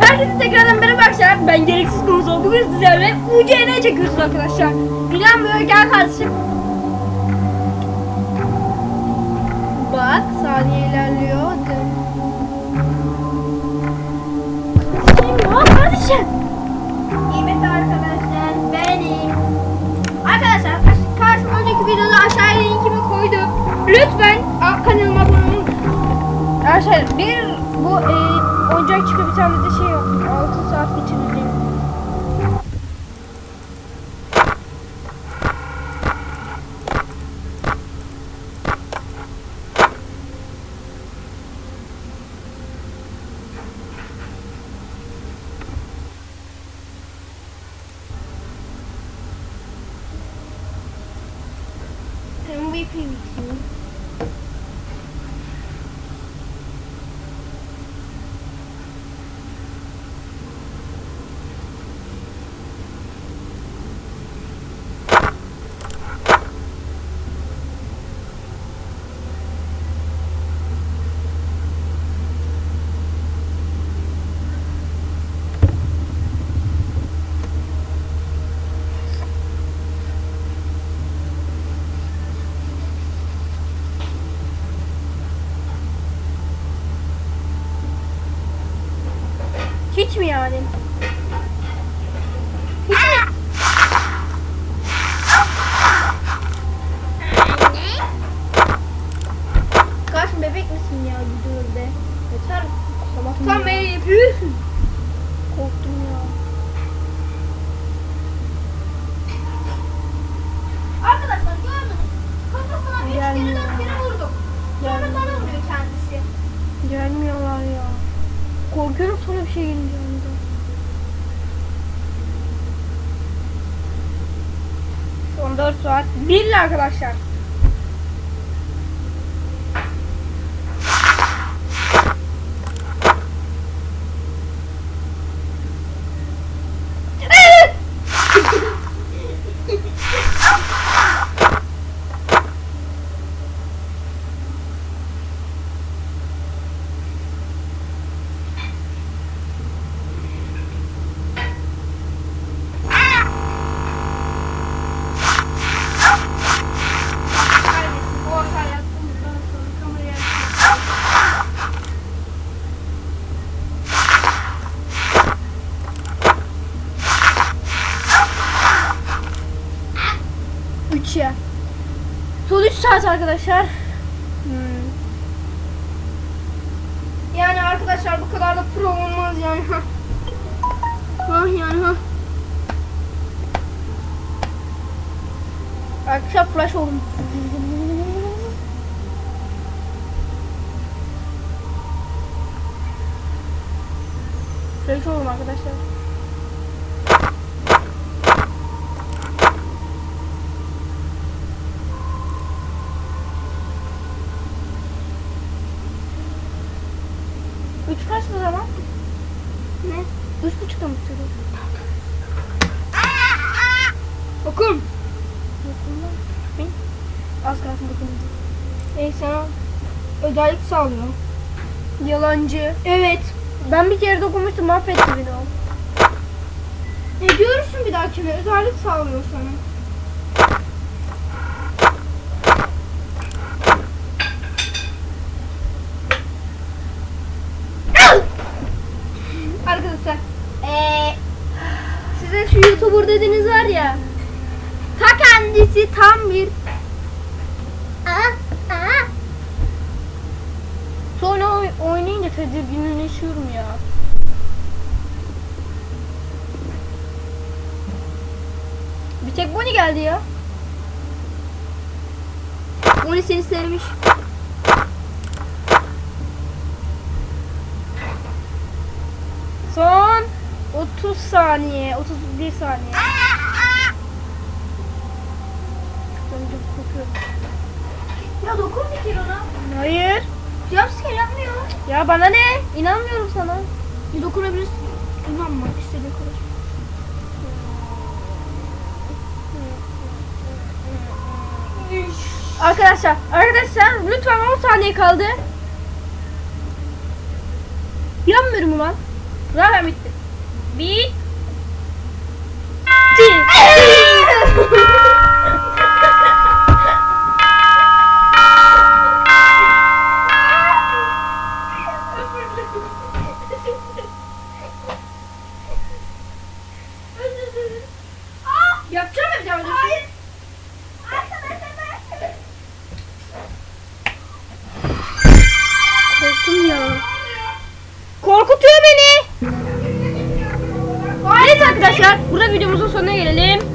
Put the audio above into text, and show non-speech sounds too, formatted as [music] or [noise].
Herkese tekrardan merhaba arkadaşlar. Ben gereksiz konusu. Bugün sizlerle UCN çekiyoruz arkadaşlar. İnanmıyor gel kardeşim. Bak saniye ilerliyor. Kardeşim ya kardeşim. Evet arkadaşlar benim. Arkadaşlar aş- karşıma önceki videoda aşağıya linkimi koydum. Lütfen kanalıma abone olun. Arkadaşlar bir bu e, oyuncak çıkıyor bir tane de şey yok. 6 saat geçireceğim. MVP Hiç mi yani? Hiç mi? Kaç bebek misin ya dur be. Yeter. Sabahtan beri yapıyorsun. Korktum ya. Arkadaşlar gördünüz. Kafasına üç kere Gelmiyor. dört kere vurdum. Sonra Gelmiyor. bana vuruyor kendisi. Gelmiyorlar ya. Korkuyorum sonra bir şey gelince anda. Son 4 saat. Birli arkadaşlar. [laughs] 2. Son 3 saat arkadaşlar. Hmm. Yani arkadaşlar bu kadar da pro olmaz yani. Ha yani ha. Arkadaşlar flash oldum. Flash oldum arkadaşlar. Buçukta mı? Okum. Az kalsın dokundu. Ey sana özellik sağlıyor. Yalancı. Evet. Ben bir kere dokunmuştum mahvetti beni o. E görürsün bir dahakine özellik sağlıyor sana. Arkadaşlar eee size şu YouTuber dediğiniz var ya ta kendisi tam bir. Sonra oy- oynayınca tedirginleşiyorum ya. Bir tek Bonnie geldi ya. Bonnie seni sevmiş. Son 30 saniye, 31 saniye. Önce kokuyorum. Ya dokun bir kere ona. Hayır. Jumpscare yapmıyor. Ya bana ne? İnanmıyorum sana. Bir dokunabilirsin. İnanma istediğin kadar. Arkadaşlar, arkadaşlar lütfen 10 saniye kaldı. İnanmıyorum ulan. Zaten bitti bitti. Yapacağım bir daha? Hayır. Korktum ya. Korkutuyor beni arkadaşlar burada videomuzun sonuna gelelim.